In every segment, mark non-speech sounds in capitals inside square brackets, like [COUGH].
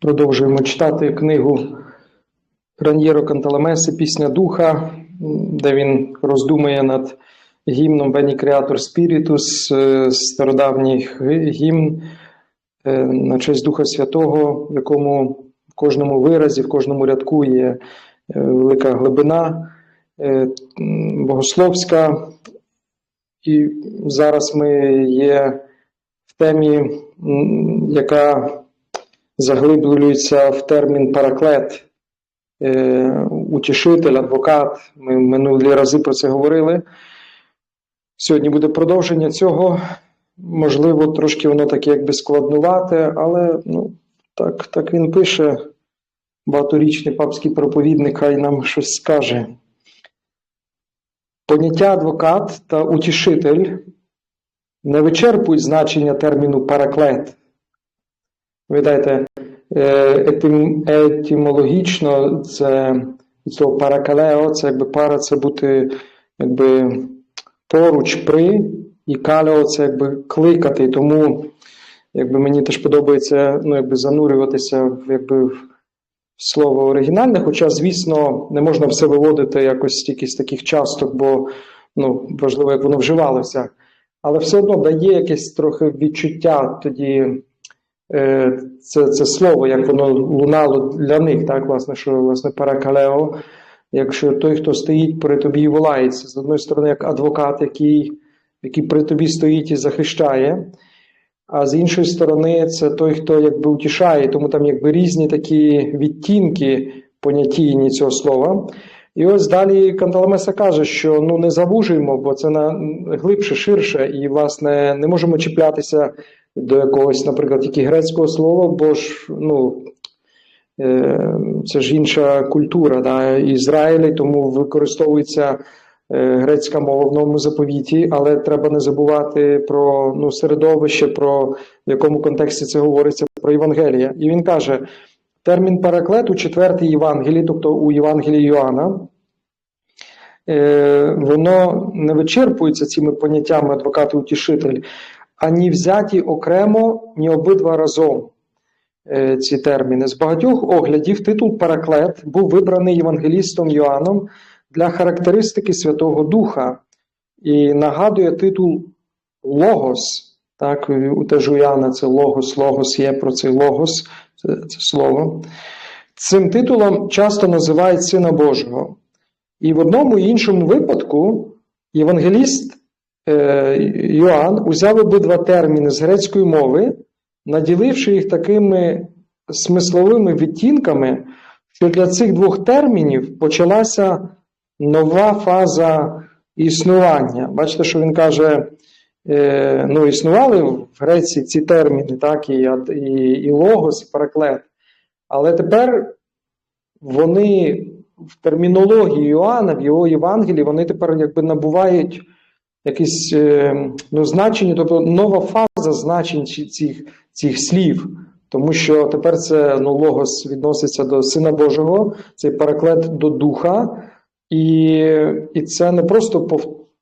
Продовжуємо читати книгу Раньєро Канталамеси Пісня Духа, де він роздумує над гімном Бені Креатор Спірітус, стародавній гімн е, на честь Духа Святого, в якому в кожному виразі, в кожному рядку є е, велика глибина е, богословська. І зараз ми є в темі, яка заглиблюється в термін параклет, е, утішитель, адвокат. Ми минулі рази про це говорили. Сьогодні буде продовження цього. Можливо, трошки воно таке якби складнувате, але ну, так, так він пише. Багаторічний папський проповідник, хай нам щось скаже. Поняття адвокат та утішитель не вичерпують значення терміну параклет. Ви знаєте, е, етим, етимологічно це від цього паракалео, це якби пара, це бути якби поруч при, і калео це якби кликати. Тому якби мені теж подобається ну, якби занурюватися якби, в слово оригінальне, хоча, звісно, не можна все виводити якось тільки з таких часток, бо ну, важливо, як воно вживалося. Але все одно дає якесь трохи відчуття тоді. Е, це це слово, як воно лунало для них, так, власне, що власне паракалео, якщо той, хто стоїть при тобі і волається, з одної сторони, як адвокат, який, який при тобі стоїть і захищає, а з іншої сторони, це той, хто якби утішає, тому там якби різні такі відтінки понятійні цього слова. І ось далі Канталамеса каже, що ну не завужуємо, бо це на глибше, ширше, і, власне, не можемо чіплятися до якогось, наприклад, тільки грецького слова, бо ж ну, е, це ж інша культура да, Ізраїлі, тому використовується е, грецька мова в новому заповіті, але треба не забувати про ну, середовище, про в якому контексті це говориться про Євангелія. І він каже: термін параклет у четвертій Євангелії, тобто у Євангелії Йоанна. е, Воно не вичерпується цими поняттями адвокат і утішитель, ані взяті окремо, ні обидва разом е, ці терміни. З багатьох оглядів титул Параклет був вибраний євангелістом Йоанном для характеристики Святого Духа і нагадує титул Логос. Так, у теж у Іоанна це Логос, Логос є про цей Логос, це, це слово. Цим титулом часто називають Сина Божого. І в одному і іншому випадку євангеліст Йоанн узяв обидва терміни з грецької мови, наділивши їх такими смисловими відтінками, що для цих двох термінів почалася нова фаза існування. Бачите, що він каже, е, ну, існували в Греції ці терміни, так, і, і, і логос, і параклет. Але тепер вони в термінології Йоанна, в його Євангелії, вони тепер якби набувають якесь ну, значення, тобто нова фаза значень цих цих слів. Тому що тепер це ну, логос відноситься до Сина Божого, цей переклад до Духа, і і це не просто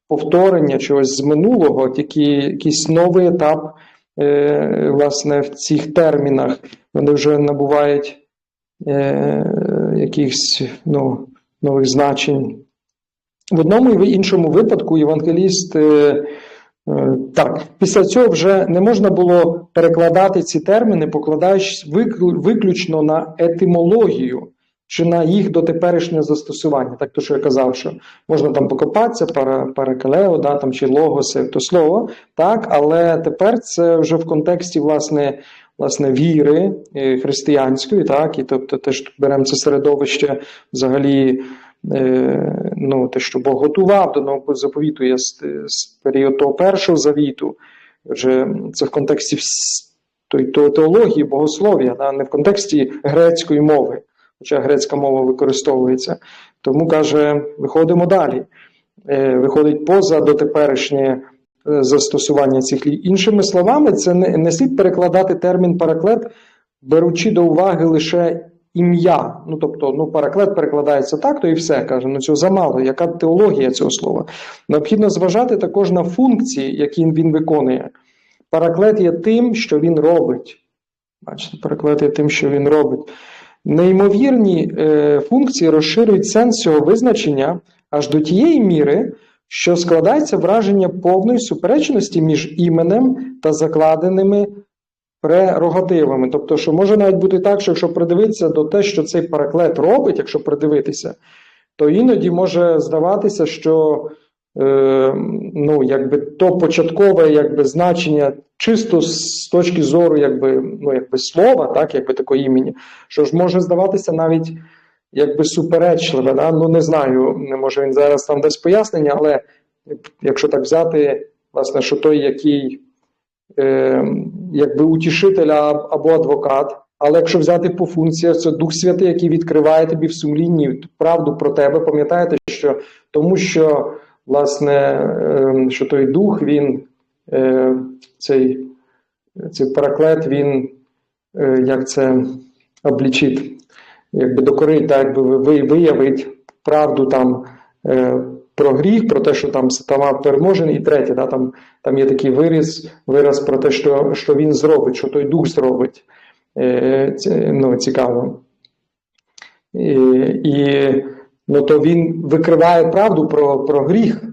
повторення чогось з минулого, тільки якийсь новий етап е, власне, в цих термінах. Вони вже набувають е, якихось ну, нових значень. В одному і в іншому випадку євангеліст. Е, е, так, після цього вже не можна було перекладати ці терміни, покладаючись виключно на етимологію чи на їх дотеперішнє застосування. Так то, що я казав, що можна там покопатися, паракалео, да, там, чи логоси, то слово, так, але тепер це вже в контексті власне, власне віри е, християнської, так, і тобто теж беремо це середовище взагалі. Е, ну, те, що Бог готував до нового заповіту, є з, з період того першого завіту, вже це в контексті той, теології, богослов'я, да, не в контексті грецької мови, хоча грецька мова використовується. Тому каже, виходимо далі. Е, виходить поза дотеперішнє е, застосування цих слів. Іншими словами, це не, не слід перекладати термін параклет, беручи до уваги лише ім'я. Ну, тобто, ну, параклет перекладається так, то і все каже. Ну цього замало. Яка теологія цього слова? Необхідно зважати також на функції, які він виконує. Параклет є тим, що він робить. Бачите, переклети тим, що він робить. Неймовірні е, функції розширюють сенс цього визначення аж до тієї міри, що складається враження повної суперечності між іменем та закладеними прерогативами. Тобто, що може навіть бути так, що якщо придивитися до те, що цей переклад робить, якщо придивитися, то іноді може здаватися, що е, ну, якби то початкове якби, значення чисто з точки зору якби, ну, якби слова, так, якби такого імені, що ж може здаватися навіть якби суперечливе. Да? Ну не знаю, не може він зараз там дасть пояснення, але якщо так взяти, власне, що той, який е, якби утішитель або адвокат. Але якщо взяти по функціях, це Дух Святий, який відкриває тобі в сумлінні правду про тебе. Пам'ятаєте, що тому що власне е, що той дух, він е, цей, цей параклет, він е, як це облічить, якби докорить, так якби виявить правду там е, про гріх, про те, що там сатана переможений, і третє, да, там, там є такий вираз, вираз про те, що, що він зробить, що той дух зробить. Е, ну, цікаво. І, і ну, то він викриває правду про, про гріх.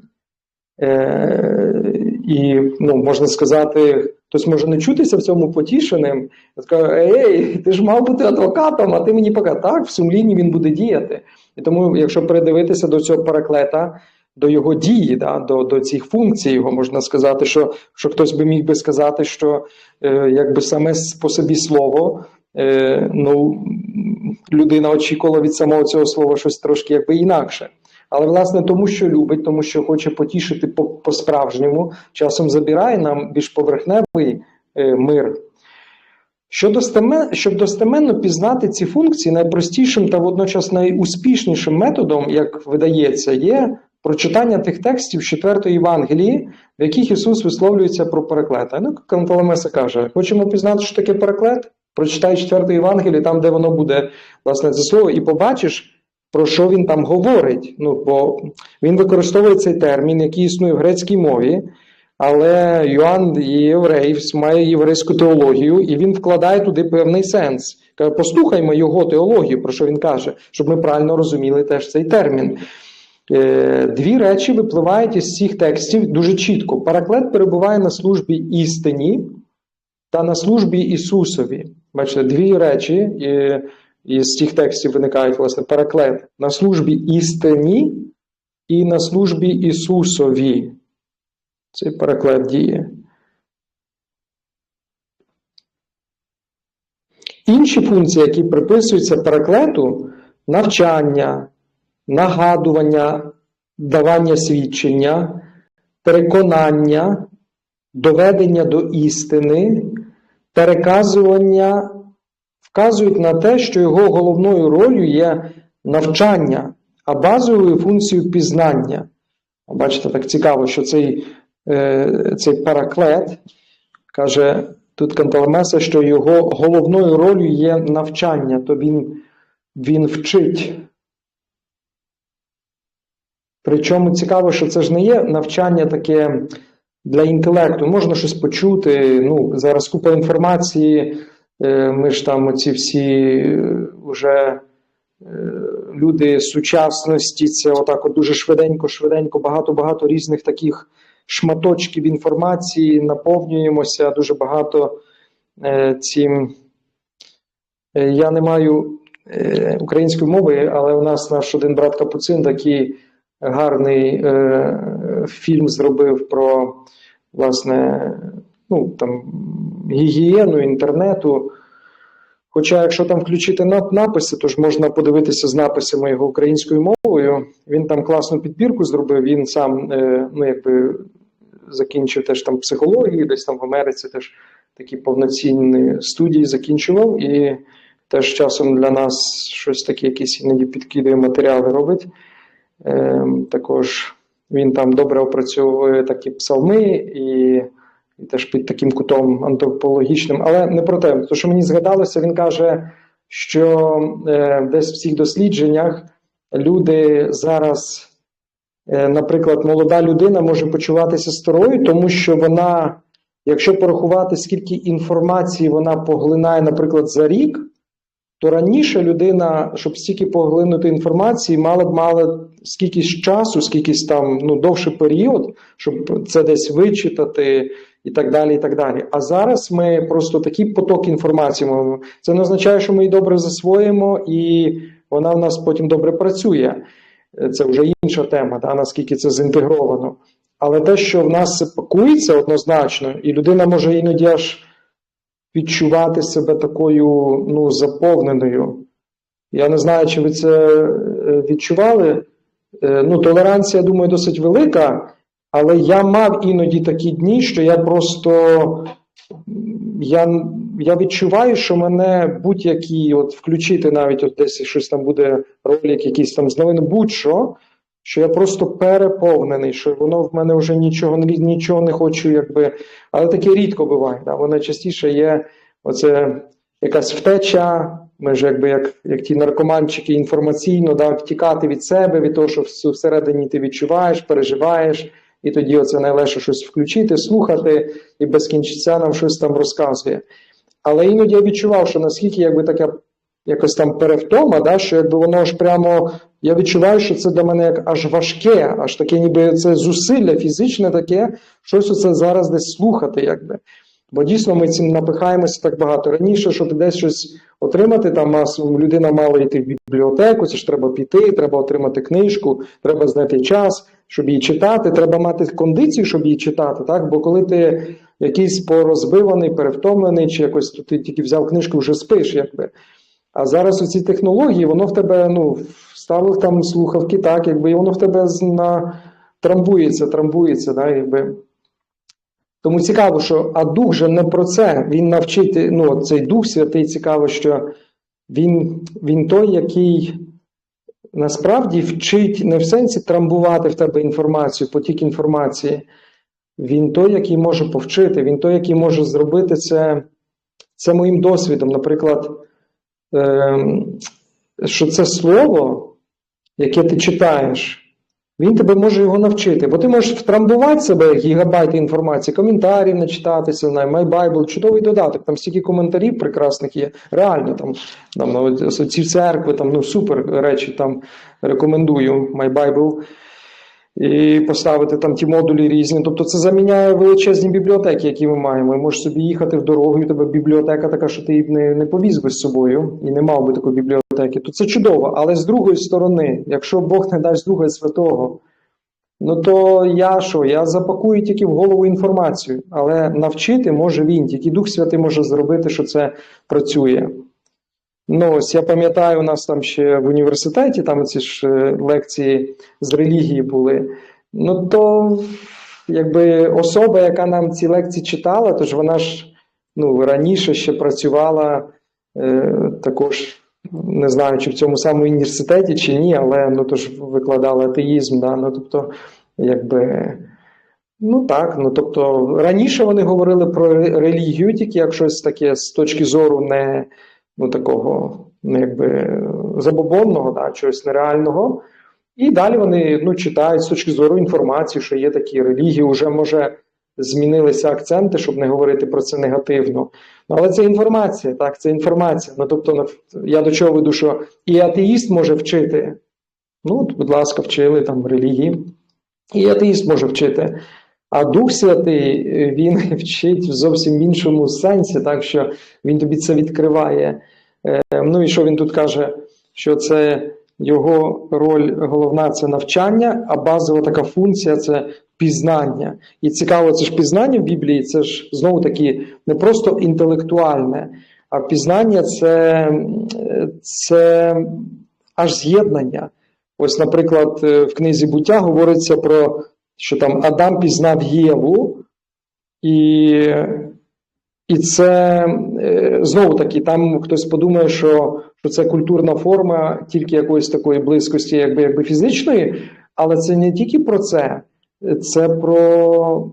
Е, і ну, можна сказати, хтось може не чутися в цьому потішеним. Скаже, ей, ти ж мав бути адвокатом, а ти мені пока так, в сумлінні він буде діяти. І тому, якщо передивитися до цього параклета, до його дії, да, до, до цих функцій, його можна сказати, що, що хтось би міг би сказати, що е, якби саме по собі слово, е, ну, людина очікувала від самого цього слова щось трошки якби інакше. Але власне тому, що любить, тому що хоче потішити по- по-справжньому, часом забирає нам більш поверхневий е, мир. Що достемен, щоб достеменно пізнати ці функції, найпростішим та водночас найуспішнішим методом, як видається, є прочитання тих текстів з 4 Євангелії, в яких Ісус висловлюється про переклет. Ну, Канталомеса каже: хочемо пізнати, що таке переклет? Прочитай 4 Євангеліє, там, де воно буде, власне, це слово, і побачиш, про що він там говорить. Ну, бо він використовує цей термін, який існує в грецькій мові. Але Йоанн є єврей, має єврейську теологію, і він вкладає туди певний сенс. Каже, послухаймо його теологію, про що він каже, щоб ми правильно розуміли теж цей термін. Е, Дві речі випливають із цих текстів дуже чітко. Параклет перебуває на службі істині та на службі Ісусові. Бачите, дві речі із цих текстів виникають, власне, параклет на службі істині і на службі Ісусові. Цей переклад діє. Інші функції, які приписуються перекладу, навчання, нагадування, давання свідчення, переконання, доведення до істини, переказування, вказують на те, що його головною ролью є навчання, а базовою функцією пізнання. Бачите, так цікаво, що цей, е, цей параклет каже тут Канталамеса, що його головною ролью є навчання, то він, він вчить. Причому цікаво, що це ж не є навчання таке для інтелекту. Можна щось почути. Ну, зараз купа інформації. Е, Ми ж там ці всі вже люди сучасності, це отак от дуже швиденько, швиденько, багато-багато різних таких шматочків інформації, наповнюємося дуже багато е, цим. Е, Я не маю е, української мови, але у нас наш один брат Капуцин такий гарний е, фільм зробив про власне ну, там, гігієну інтернету. Хоча, якщо там включити написи, то ж можна подивитися з написами його українською мовою. Він там класну підбірку зробив. Він сам е, ну, якби закінчив теж там психологію, десь там в Америці теж такі повноцінні студії закінчував. І теж часом для нас щось таке, якісь іноді підкидує матеріали робить. Е, також він там добре опрацьовує такі псалми і, і теж під таким кутом антропологічним. Але не про те, то що мені згадалося, він каже, що е, десь в цих дослідженнях люди зараз, е, наприклад, молода людина може почуватися старою, тому що вона якщо порахувати, скільки інформації вона поглинає, наприклад, за рік, то раніше людина, щоб стільки поглинути інформації, мала б мала скількись часу, скількись там ну, довший період, щоб це десь вичитати і так далі. і так далі. А зараз ми просто такий поток інформації маємо. Це не означає, що ми її добре засвоїмо, і вона в нас потім добре працює. Це вже інша тема, да, наскільки це зінтегровано. Але те, що в нас пакується однозначно, і людина може іноді аж відчувати себе такою ну, заповненою. Я не знаю, чи ви це е, відчували. Е, Ну, толеранція, думаю, досить велика, але я мав іноді такі дні, що я просто я я відчуваю, що мене будь-які, от включити навіть от десь щось там буде ролик, якийсь там з новин, будь-що, що я просто переповнений, що воно в мене вже нічого нічого не хочу, якби. Але таке рідко буває. Да? Воно частіше є оце якась втеча. Ми ж якби як як ті наркоманчики інформаційно да, втікати від себе, від того, що всередині ти відчуваєш, переживаєш. І тоді оце найлегше щось включити, слухати, і без кінця нам щось там розказує. Але іноді я відчував, що наскільки якби така якось там перевтома, да, що якби воно ж прямо. Я відчуваю, що це для мене як аж важке, аж таке, ніби це зусилля фізичне таке, щось оце зараз десь слухати, якби. Бо дійсно ми цим напихаємося так багато. Раніше, щоб десь щось отримати, там масово людина мала йти в бібліотеку, це ж треба піти, треба отримати книжку, треба знайти час, щоб її читати. Треба мати кондицію, щоб її читати. так? Бо коли ти якийсь порозбиваний, перевтомлений, чи якось ти тільки взяв книжку, вже спиш, якби. А зараз оці технології, воно в тебе ну, вставив там слухавки, так, якби, і воно в тебе на, трамбується, трамбується. Да, якби. Тому цікаво, що а дух же не про це. Він навчить, ну, цей Дух Святий цікаво, що він, він той, який насправді вчить не в сенсі трамбувати в тебе інформацію, потік інформації. Він той, який може повчити, він той, який може зробити це це моїм досвідом. Наприклад, е, що це слово, яке ти читаєш, він тебе може його навчити. Бо ти можеш втрамбувати себе гігабайти інформації, коментарів не читатися, знає, MyBible, чудовий додаток, там стільки коментарів прекрасних є. Реально, там, там ці церкви, там ну супер речі там рекомендую MyBible і поставити там ті модулі різні. Тобто це заміняє величезні бібліотеки, які ми маємо. І можеш собі їхати в дорогу, і у тебе бібліотека така, що ти не, не повіз би з собою і не мав би такої бібліотеки. То це чудово. Але з другої сторони, якщо Бог не дасть Духа Святого, ну то я що? Я запакую тільки в голову інформацію, але навчити може він, тільки Дух Святий може зробити, що це працює. Ну, ось я пам'ятаю, у нас там ще в університеті там ці ж е, лекції з релігії були. Ну, то якби особа, яка нам ці лекції читала, то ж вона ж ну, раніше ще працювала е, також, не знаю, чи в цьому самому університеті, чи ні, але ну, то ж викладала атеїзм. Да? Ну, тобто, якби. Ну так, ну тобто раніше вони говорили про релігію, тільки як щось таке з точки зору не ну, такого ну, якби забобонного, да, чогось нереального. І далі вони ну, читають з точки зору інформації, що є такі релігії, вже може змінилися акценти, щоб не говорити про це негативно. Ну, Але це інформація, так, це інформація. Ну, тобто, я до чого веду, що і атеїст може вчити. Ну, будь ласка, вчили там релігії. І атеїст може вчити. А Дух Святий він [LAUGHS] вчить в зовсім іншому сенсі, так що він тобі це відкриває. Е, ну і що він тут каже? Що це його роль головна це навчання, а базова така функція це пізнання. І цікаво, це ж пізнання в Біблії, це ж знову таки не просто інтелектуальне, а пізнання це, це аж з'єднання. Ось, наприклад, в книзі буття говориться про що там Адам пізнав Єву, і і це е, знову таки, там хтось подумає, що що це культурна форма тільки якоїсь такої близькості, якби якби фізичної, але це не тільки про це, це про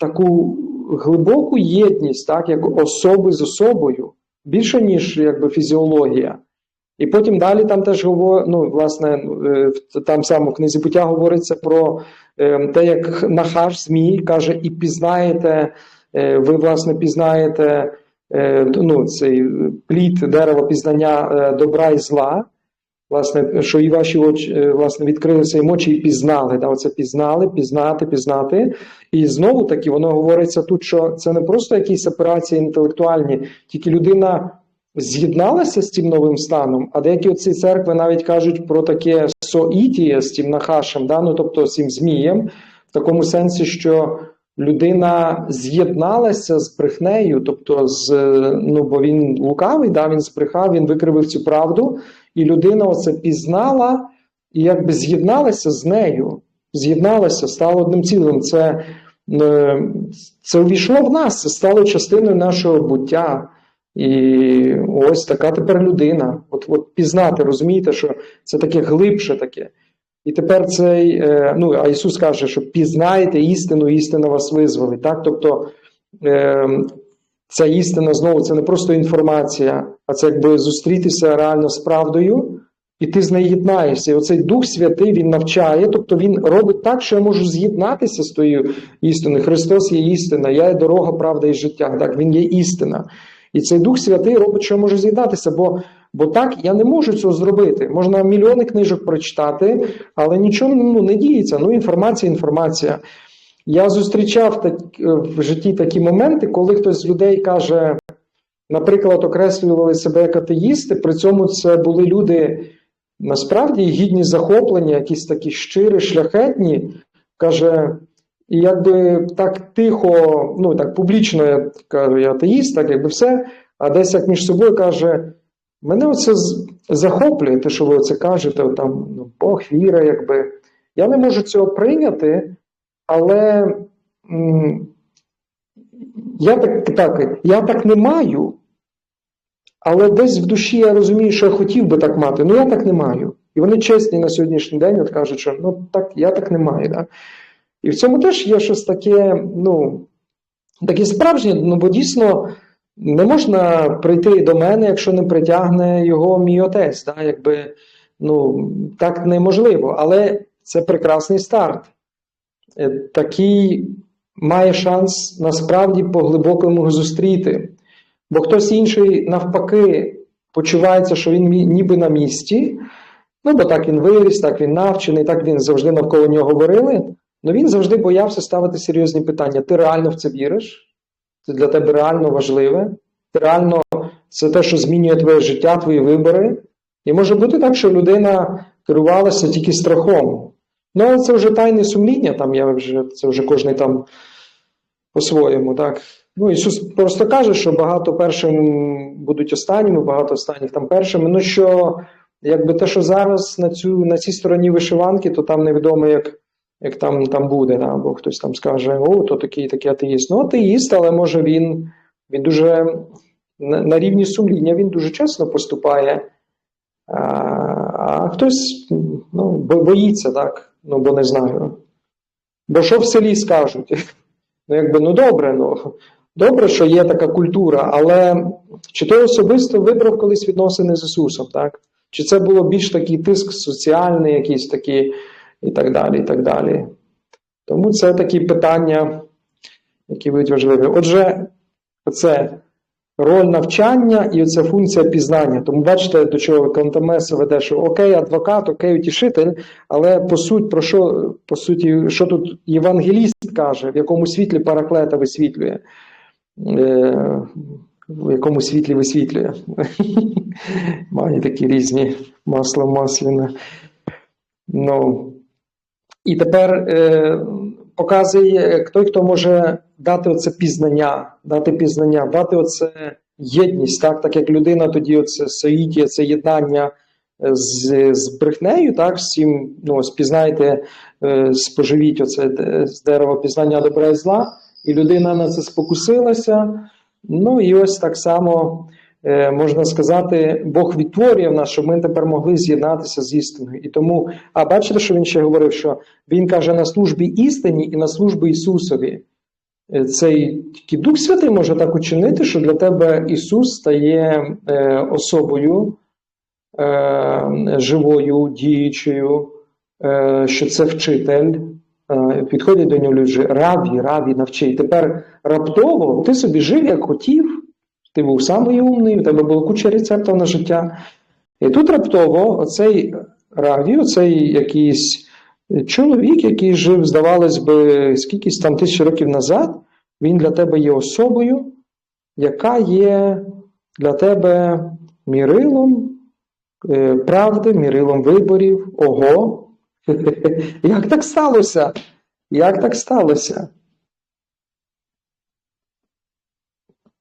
таку глибоку єдність, так, як особи з особою, більше, ніж якби фізіологія. І потім далі там теж говор... ну, власне, е, там саме в книзі буття говориться про ем, те, як Нахаш Змій каже, і пізнаєте е, ви, власне, пізнаєте е, ну, цей плід дерева пізнання е, добра і зла. Власне, що і ваші очі е, власне відкрилися і очі і пізнали. Да, оце пізнали, пізнати, пізнати. І знову таки воно говориться тут, що це не просто якісь операції інтелектуальні, тільки людина з'єдналася з цим новим станом, а деякі оці церкви навіть кажуть про таке соітіє з тим нахашем, да, ну, тобто з цим змієм, в такому сенсі, що людина з'єдналася з брехнею, тобто з ну, бо він лукавий, да, він збрехав, він викривив цю правду, і людина оце пізнала і якби з'єдналася з нею, з'єдналася, стала одним цілим. Це, е, це увійшло в нас, це стало частиною нашого буття. І ось така тепер людина. От от пізнати, розумієте, що це таке глибше таке. І тепер цей, е, ну, а Ісус каже, що пізнаєте істину, істина вас визволить. Так? Тобто е, ця істина знову це не просто інформація, а це якби зустрітися реально з правдою, і ти з нею єднаєшся. І оцей Дух Святий Він навчає, тобто Він робить так, що я можу з'єднатися з тою істиною. Христос є істина, я є дорога, правда і життя. Так? Він є істина. І цей Дух Святий робить, що я можу з'єднатися, бо бо так я не можу цього зробити. Можна мільйони книжок прочитати, але нічого ну, не діється. Ну, інформація, інформація. Я зустрічав так, в житті такі моменти, коли хтось з людей каже, наприклад, окреслювали себе як атеїсти, при цьому це були люди насправді гідні захоплення, якісь такі щирі, шляхетні. Каже, і якби так тихо, ну так публічно я кажу, я атеїст, так якби все, а десь як між собою каже, мене оце захоплює, те, що ви оце кажете, там ну, Бог віра, якби. Я не можу цього прийняти, але я так, так, я так не маю, але десь в душі я розумію, що я хотів би так мати, але я так не маю. І вони чесні на сьогоднішній день от кажуть, що ну так, я так не маю. Да? І в цьому теж є щось таке, ну, таке справжнє, ну бо дійсно не можна прийти до мене, якщо не притягне його мій отець. Да? Якби, ну, Так неможливо. Але це прекрасний старт. Е, такий має шанс насправді по-глибокому зустріти. Бо хтось інший, навпаки, почувається, що він ніби на місці. Ну, бо так він виріс, так він навчений, так він завжди навколо нього говорили. Ну він завжди боявся ставити серйозні питання. Ти реально в це віриш? Це для тебе реально важливе? Ти реально це те, що змінює твоє життя, твої вибори. І може бути так, що людина керувалася тільки страхом. Ну, але це вже тайне сумління, там я вже, це вже кожен там по-своєму. так. Ну, Ісус просто каже, що багато першим будуть останніми, багато останніх там першими. Ну що, якби те, що зараз на цю, на цій стороні вишиванки, то там невідомо, як як там там буде, да, або хтось там скаже, о, то такий такий атеїст. Ну, атеїст, але може він він дуже на, на рівні сумління він дуже чесно поступає, а а хтось ну, боїться, так, ну, бо не знаю. Бо що в селі скажуть? Ну, якби, ну добре, ну добре, що є така культура, але чи той особисто вибрав колись відносини з Ісусом, так? Чи це було більш такий тиск соціальний, якийсь такий і так далі. і так далі. Тому це такі питання, які будуть важливі. Отже, це роль навчання і оця функція пізнання. Тому бачите, до чого Кантамеса веде, що окей, адвокат, окей, утішитель, але по суті, про що по суті, що тут євангеліст каже, в якому світлі параклета висвітлює? Е, в якому світлі висвітлює. [LAUGHS] Має такі різні масло масляне. Ну, і тепер е, показує той, хто може дати оце пізнання, дати пізнання, дати оце єдність, так так як людина тоді оце соїтє, це єднання е, з з брехнею, так, всім ну, спізнаєте, е, споживіть оце з дерева пізнання добра і зла, і людина на це спокусилася. Ну і ось так само Е, можна сказати, Бог відтворює в нас, щоб ми тепер могли з'єднатися з істиною. І тому, а бачите, що він ще говорив, що він каже на службі істині і на службі Ісусові. Е, цей тільки Дух Святий може так учинити, що для тебе Ісус стає е, особою живою, діючою, що це вчитель, е, підходять до нього люди, рабі, рабі, навчи. І тепер раптово ти собі жив, як хотів, ти був самий умний, у тебе було куча рецептів на життя. І тут раптово оцей раві, оцей якийсь чоловік, який жив, здавалось би, скількись там тисяч років назад, він для тебе є особою, яка є для тебе мірилом е, правди, мірилом виборів. Ого. [LAUGHS] Як так сталося? Як так сталося?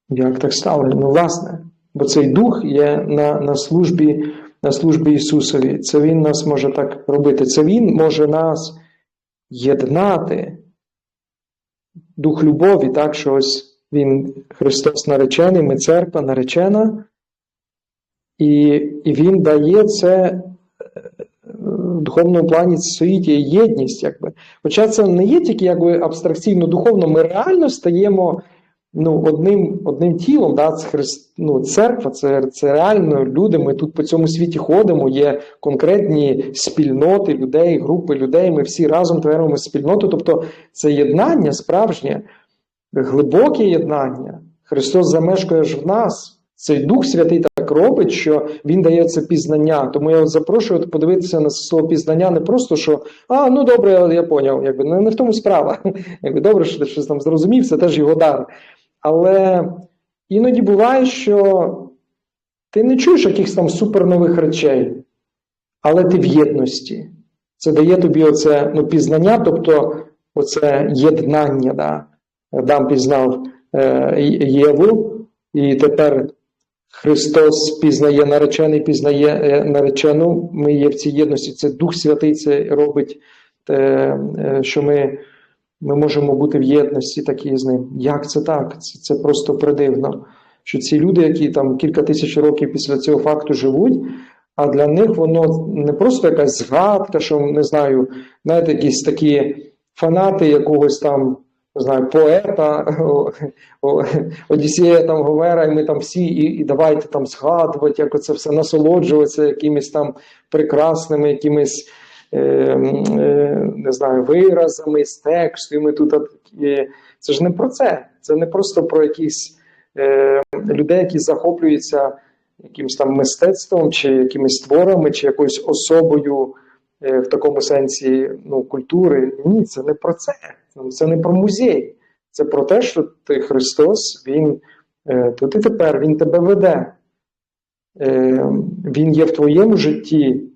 Як так сталося? Ну, власне, бо цей дух є на на, службі на службі Ісусові. Це Він нас може так робити. Це Він може нас єднати. Дух любові, так, що ось Він Христос наречений, ми церква наречена, і і Він дає це в духовному плані стоїть єдність. Якби. Хоча це не є тільки якби, абстракційно духовно, ми реально стаємо ну, одним одним тілом. Да? Це христ, ну, Церква це це реально люди. Ми тут по цьому світі ходимо, є конкретні спільноти людей, групи людей. Ми всі разом творимо спільноту. Тобто це єднання справжнє, глибоке єднання. Христос замешкає ж в нас. Цей Дух Святий так робить, що Він дає це пізнання. Тому я запрошую подивитися на слово пізнання не просто, що а, ну добре, я поняв, якби не в тому справа. [LAUGHS] Якби Добре, що ти щось там зрозумів, це теж його дар. Але іноді буває, що ти не чуєш якихось там супернових речей, але ти в єдності. Це дає тобі оце ну, пізнання, тобто оце єднання. Да? Адам пізнав е, Єву, і тепер Христос пізнає наречений, пізнає е, наречену. Ми є в цій єдності. Це Дух Святий це робить, те, е, що ми ми можемо бути в єдності такі з ним. Як це так? Це це просто придивно. Що ці люди, які там кілька тисяч років після цього факту живуть, а для них воно не просто якась згадка, що не знаю, знаєте, якісь такі фанати якогось там не знаю, поета Одіссея там Говера, і ми там всі, і і давайте там згадувати, як оце все насолоджуватися якимись там прекрасними, якимись не знаю, виразами, з тексту. І ми тут е, Це ж не про це. Це не просто про якісь е, людей, які захоплюються якимось там мистецтвом, чи якимись творами, чи якоюсь особою. Е, в такому сенсі ну, культури. Ні, це не про це. Це не про музей. Це про те, що ти Христос, Він е, тут і тепер Він тебе веде. Е, він є в твоєму житті.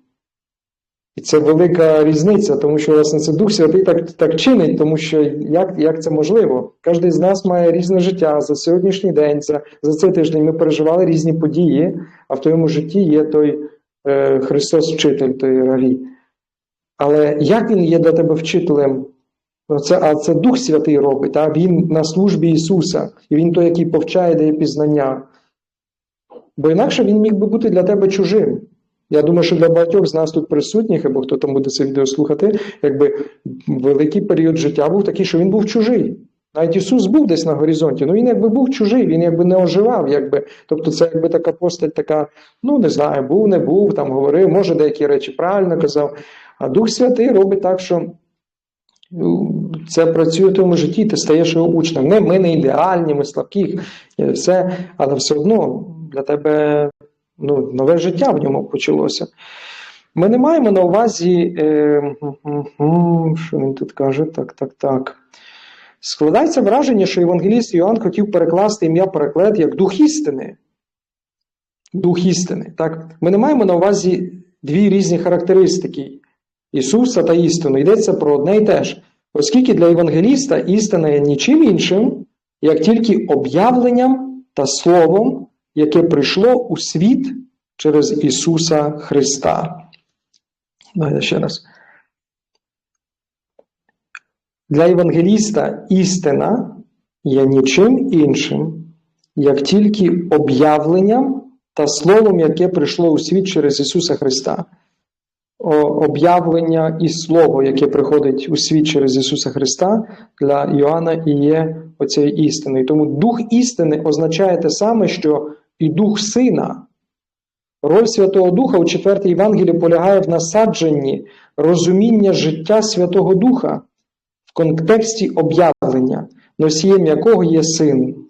І це велика різниця, тому що, власне, це Дух Святий так так чинить, тому що як як це можливо? Кожен з нас має різне життя за сьогоднішній день, за за цей тиждень ми переживали різні події, а в твоєму житті є той е, Христос-вчитель, той Раві. Але як він є для тебе вчителем? Ну, це, А це Дух Святий робить, а Він на службі Ісуса, і Він той, який повчає, дає пізнання. Бо інакше він міг би бути для тебе чужим. Я думаю, що для багатьох з нас тут присутніх, або хто там буде це відео слухати, якби великий період життя був такий, що він був чужий. Навіть Ісус був десь на горизонті, ну він якби був чужий, він якби не оживав. якби. Тобто це якби така постать, така, ну не знаю, був, не був, там говорив, може деякі речі правильно казав. А Дух Святий робить так, що ну, це працює в тому житті, ти стаєш його учнем. Не, Ми не ідеальні, ми слабкі, все, але все одно для тебе ну, нове життя в ньому почалося. Ми не маємо на увазі, е, що він тут каже, так, так, так. Складається враження, що Євангеліст Йоанн хотів перекласти ім'я переклад як дух істини. Дух істини. Так? Ми не маємо на увазі дві різні характеристики Ісуса та істину. Йдеться про одне і те ж. Оскільки для Євангеліста істина є нічим іншим, як тільки об'явленням та Словом, яке прийшло у світ через Ісуса Христа. Давайте ще раз. Для Євангеліста істина є нічим іншим, як тільки об'явленням та Словом, яке прийшло у світ через Ісуса Христа об'явлення і Слово, яке приходить у світ через Ісуса Христа, для Йоанна і є оцією істиною. Тому Дух істини означає те саме, що і Дух Сина. Роль Святого Духа у 4 Євангелії полягає в насадженні розуміння життя Святого Духа в контексті об'явлення, носієм якого є син.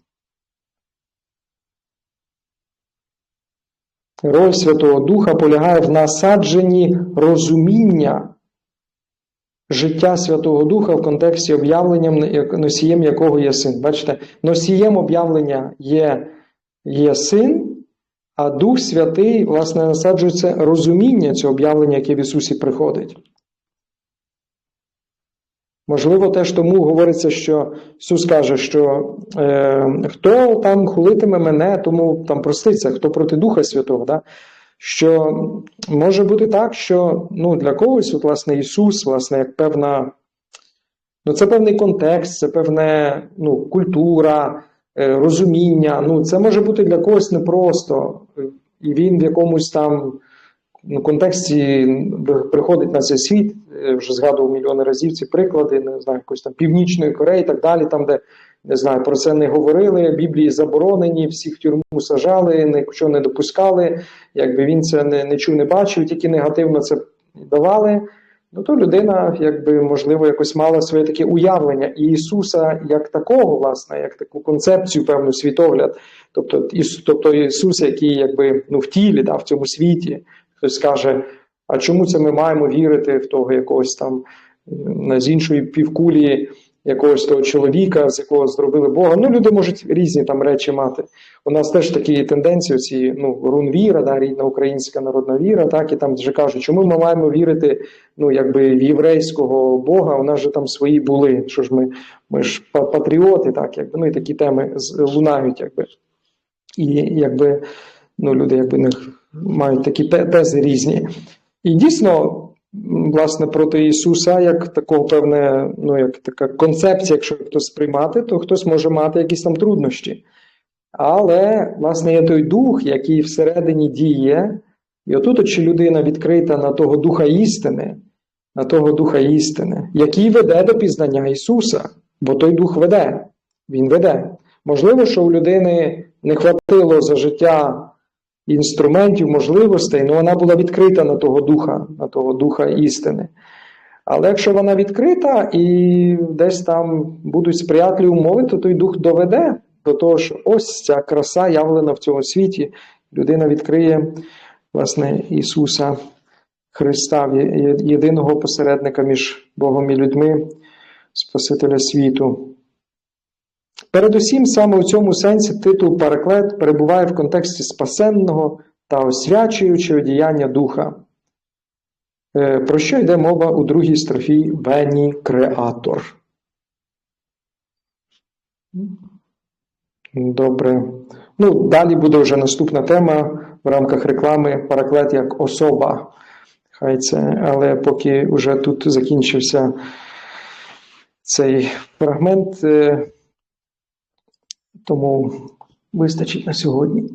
Роль Святого Духа полягає в насадженні розуміння життя Святого Духа в контексті об'явленням, як- носієм якого є син. Бачите, носієм об'явлення є, є син, а Дух Святий, власне, насаджується розуміння цього об'явлення, яке в Ісусі приходить. Можливо, теж тому говориться, що Ісус каже, що е, хто там хулитиме мене, тому там проститься, хто проти Духа Святого. Да? Що може бути так, що ну, для когось, от, власне, Ісус, власне, як певна, ну, це певний контекст, це певна ну, культура, розуміння. Ну, це може бути для когось непросто, е, і він в якомусь там ну, контексті приходить на цей світ, е, вже згадував мільйони разів ці приклади, не знаю, якось там Північної Кореї і так далі, там, де не знаю, про це не говорили, Біблії заборонені, всіх в тюрму сажали, нічого не допускали, якби він це не, не чув, не бачив, тільки негативно це давали. Ну то людина, якби можливо, якось мала своє таке уявлення і Ісуса як такого, власне, як таку концепцію, певну світогляд. Тобто, Ісус, тобто Ісус, який якби ну в тілі, да, в цьому світі, хтось каже, а чому це ми маємо вірити в того якогось там з іншої півкулі якогось того чоловіка, з якого зробили Бога. Ну, люди можуть різні там речі мати. У нас теж такі тенденції, ці ну, рунвіра, да, рідна українська народна віра, так, і там вже кажуть, чому ми маємо вірити ну, якби, в єврейського Бога, у нас же там свої були. Що ж ми, ми ж патріоти, так, якби, ну і такі теми лунають, якби. І якби ну, люди якби мають такі тези різні. І дійсно, власне, проти Ісуса, як такого певне, ну, як така концепція, якщо хтось сприймати, то хтось може мати якісь там труднощі. Але, власне, є той дух, який всередині діє, і отут, от, чи людина відкрита на того духа істини, на того духа істини, який веде до пізнання Ісуса, бо той дух веде, Він веде. Можливо, що у людини не хватило за життя інструментів, можливостей, але вона була відкрита на того духа, на того духа істини. Але якщо вона відкрита і десь там будуть сприятливі умови, то той дух доведе до того, що ось ця краса явлена в цьому світі. Людина відкриє власне Ісуса Христа, єдиного посередника між Богом і людьми, Спасителя світу. Передусім, саме у цьому сенсі титул Параклет перебуває в контексті спасенного та освячуючого діяння Духа. Е, Про що йде мова у другій строфі Вені Креатор? Добре. Ну, далі буде вже наступна тема в рамках реклами Параклет як особа. Хай це, але поки вже тут закінчився цей фрагмент, е, тому вистачить на сьогодні.